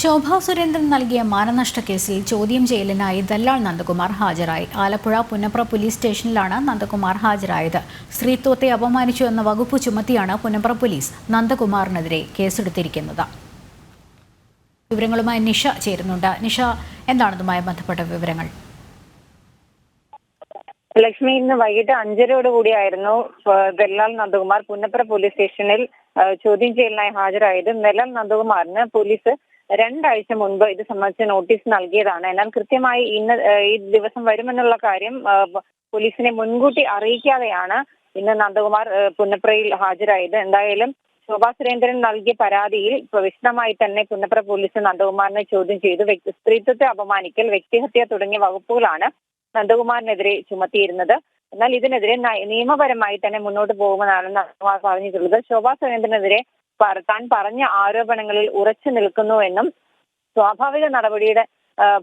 ശോഭാ സുരേന്ദ്രൻ നൽകിയ മാനനഷ്ട കേസിൽ ചോദ്യം ചെയ്യലിനായി ദല്ലാൾ നന്ദകുമാർ ഹാജരായി. ആലപ്പുഴ പുന്നപ്ര പോലീസ് സ്റ്റേഷനിലാണ് നന്ദകുമാർ ഹാജരായത്. സ്ത്രീത്വത്തെ അപമാനിച്ചു എന്ന വകുപ്പ് ചുമത്തിയാണ് പുന്നപ്ര പോലീസ് നന്ദകുമാറിനെതിരെ കേസെടുത്തിരിക്കുന്നത്. വിവരങ്ങളുമായി നിഷ ചേരുന്നുണ്ട്. നിഷ എന്താണ് ഇതുമായി ബന്ധപ്പെട്ട വിവരങ്ങൾ? ലക്ഷ്മി ഇന്ന് വൈകിട്ട് അഞ്ചരയോട് കൂടിയായിരുന്നു ഏഹ് ദല്ലാൽ നന്ദകുമാർ പുന്നപ്ര പോലീസ് സ്റ്റേഷനിൽ ചോദ്യം ചെയ്യലിനായി ഹാജരായത്. ദല്ലാൽ നന്ദകുമാറിന് പോലീസ് രണ്ടാഴ്ച മുൻപ് ഇത് സംബന്ധിച്ച് നോട്ടീസ് നൽകിയതാണ്. എന്നാൽ കൃത്യമായി ഇന്ന് ഈ ദിവസം വരുമെന്നുള്ള കാര്യം പോലീസിനെ മുൻകൂട്ടി അറിയിക്കാതെയാണ് ഇന്ന് നന്ദകുമാർ പുന്നപ്രയിൽ ഹാജരായത്. എന്തായാലും ശോഭാ സുരേന്ദ്രൻ നൽകിയ പരാതിയിൽ വിശദമായി തന്നെ പുന്നപ്ര പോലീസ് നന്ദകുമാറിനെ ചോദ്യം ചെയ്തു. സ്ത്രീത്വത്തെ അപമാനിക്കൽ വ്യക്തിഹത്യ തുടങ്ങിയ വകുപ്പുകളാണ് നന്ദകുമാറിനെതിരെ ചുമത്തിയിരുന്നത്. എന്നാൽ ഇതിനെതിരെ നിയമപരമായി തന്നെ മുന്നോട്ട് പോകുമെന്നാണ് നന്ദകുമാർ പറഞ്ഞിട്ടുള്ളത്. ശോഭാ സുരേന്ദ്രനെതിരെ താൻ പറഞ്ഞ ആരോപണങ്ങളിൽ ഉറച്ചു നിൽക്കുന്നുവെന്നും സ്വാഭാവിക നടപടിയുടെ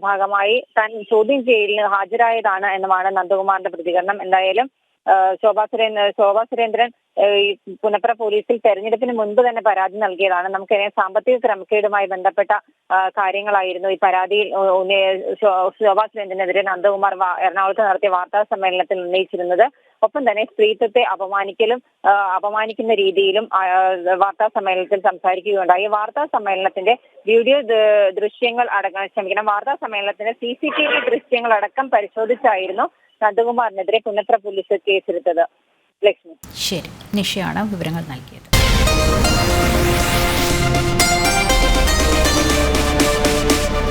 ഭാഗമായി താൻ ചോദ്യം ചെയ്യലിന് ഹാജരായതാണ് എന്നുമാണ് നന്ദകുമാറിന്റെ പ്രതികരണം. എന്തായാലും ശോഭാ സുരേന്ദ്രൻ ശോഭാ സുരേന്ദ്രൻ പുനപ്ര പോലീസിൽ തെരഞ്ഞെടുപ്പിന് മുൻപ് തന്നെ പരാതി നൽകിയതാണ്. നമുക്കറിയാം സാമ്പത്തിക ക്രമക്കേടുമായി ബന്ധപ്പെട്ട കാര്യങ്ങളായിരുന്നു ഈ പരാതി ശോഭാ സുരേന്ദ്രനെതിരെ നന്ദകുമാർ എറണാകുളത്ത് നടത്തിയ വാർത്താ സമ്മേളനത്തിൽ ഉന്നയിച്ചിരുന്നത്. ഒപ്പം തന്നെ സ്ത്രീത്വത്തെ അപമാനിക്കലും അപമാനിക്കുന്ന രീതിയിലും വാർത്താ സമ്മേളനത്തിൽ സംസാരിക്കുകയുണ്ടായി. വാർത്താ സമ്മേളനത്തിന്റെ വീഡിയോ ദൃശ്യങ്ങൾ അടക്കം ക്ഷമിക്കണം വാർത്താ സമ്മേളനത്തിന്റെ സി സി ടി വി ദൃശ്യങ്ങൾ അടക്കം പരിശോധിച്ചായിരുന്നു നന്ദകുമാറിനെതിരെ പുനത്ര പോലീസ് കേസെടുത്തത്. ലക്ഷ്മി. ശരി നിഷയാണ് വിവരങ്ങൾ നൽകിയത്.